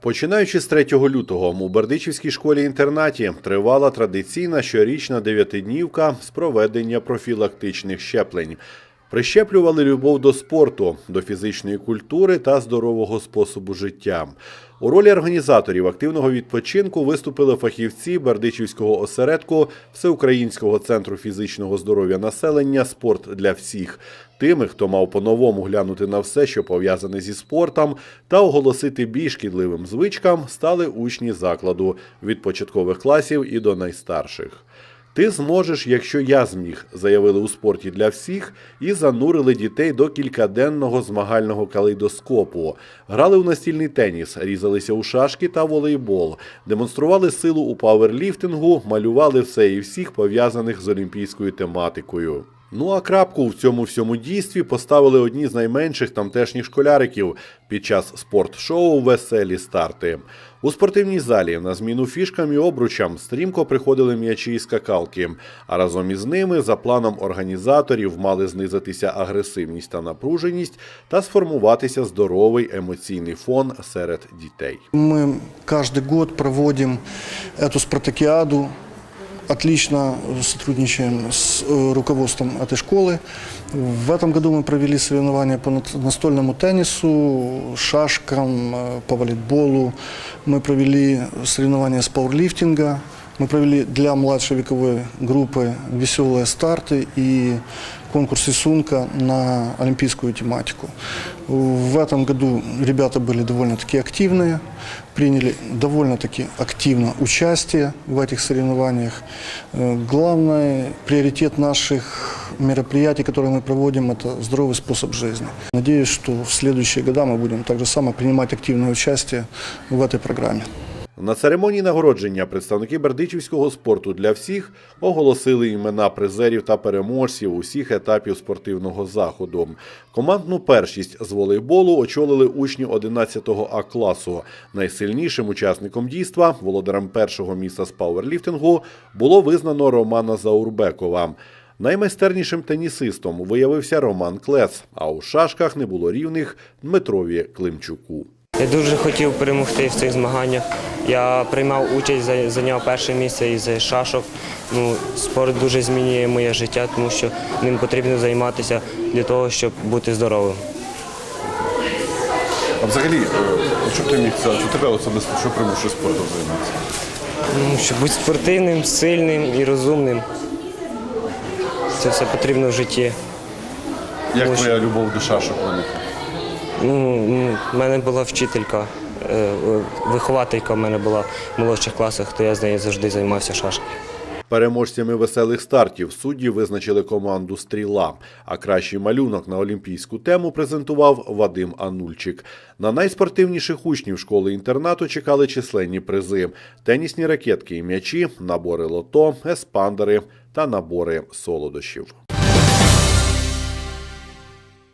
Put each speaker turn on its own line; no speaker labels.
Починаючи з 3 лютого у Бердичівській школі-інтернаті тривала традиційна щорічна дев'ятиднівка з проведення профілактичних щеплень. Прищеплювали любов до спорту, до фізичної культури та здорового способу життя. У ролі організаторів активного відпочинку виступили фахівці Бердичівського осередку Всеукраїнського центру фізичного здоров'я населення Спорт для всіх. Тими, хто мав по-новому глянути на все, що пов'язане зі спортом, та оголосити бій шкідливим звичкам, стали учні закладу від початкових класів і до найстарших. Ти зможеш, якщо я зміг, заявили у спорті для всіх і занурили дітей до кількаденного змагального калейдоскопу. Грали у настільний теніс, різалися у шашки та волейбол, демонстрували силу у паверліфтингу, малювали все і всіх пов'язаних з олімпійською тематикою. Ну а крапку в цьому всьому дійстві поставили одні з найменших тамтешніх школяриків під час спортшоу Веселі старти. У спортивній залі на зміну фішкам і обручам стрімко приходили м'ячі і скакалки. А разом із ними, за планом організаторів, мали знизитися агресивність та напруженість та сформуватися здоровий емоційний фон серед дітей.
Мы каждый год проводим эту спартакиаду, отлично сотрудничаем с э, руководством этой школы. В этом году мы провели соревнования по нат- настольному теннису, шашкам, э, по волейболу. Мы провели соревнования с пауэрлифтинга. Мы провели для младшей вековой группы веселые старты и конкурс рисунка на олимпийскую тематику. В этом году ребята были довольно-таки активные, приняли довольно-таки активно участие в этих соревнованиях. Э, Главный приоритет наших мероприятий, которые мы проводим, это здоровый способ жизни. Надеюсь, что в следующие года мы будем так же само принимать активное участие в этой программе.
На церемонії нагородження представники бердичівського спорту для всіх оголосили імена призерів та переможців усіх етапів спортивного заходу. Командну першість з волейболу очолили учні 11 А класу. Найсильнішим учасником дійства, володарем першого місця з пауерліфтингу, було визнано Романа Заурбекова. Наймайстернішим тенісистом виявився Роман Клец, а у шашках не було рівних Дмитрові Климчуку.
Я дуже хотів перемогти в цих змаганнях. Я приймав участь, зайняв перше місце із шашок. Ну, спорт дуже змінює моє життя, тому що ним потрібно займатися для того, щоб бути здоровим.
А взагалі, е, що ти міг сказати, що тебе особисто, що примушує спортом займатися?
Ну, щоб бути спортивним, сильним і розумним. Це все потрібно в житті.
Як
Тому що-
твоя любов до шашок виникла?
Ну, ну, мене була вчителька, е, вихователька в мене була в молодших класах, то я з нею завжди займався шашкою.
Переможцями веселих стартів судді визначили команду Стріла. А кращий малюнок на олімпійську тему презентував Вадим Анульчик. На найспортивніших учнів школи-інтернату чекали численні призи: тенісні ракетки і м'ячі, набори лото, еспандери та набори солодощів.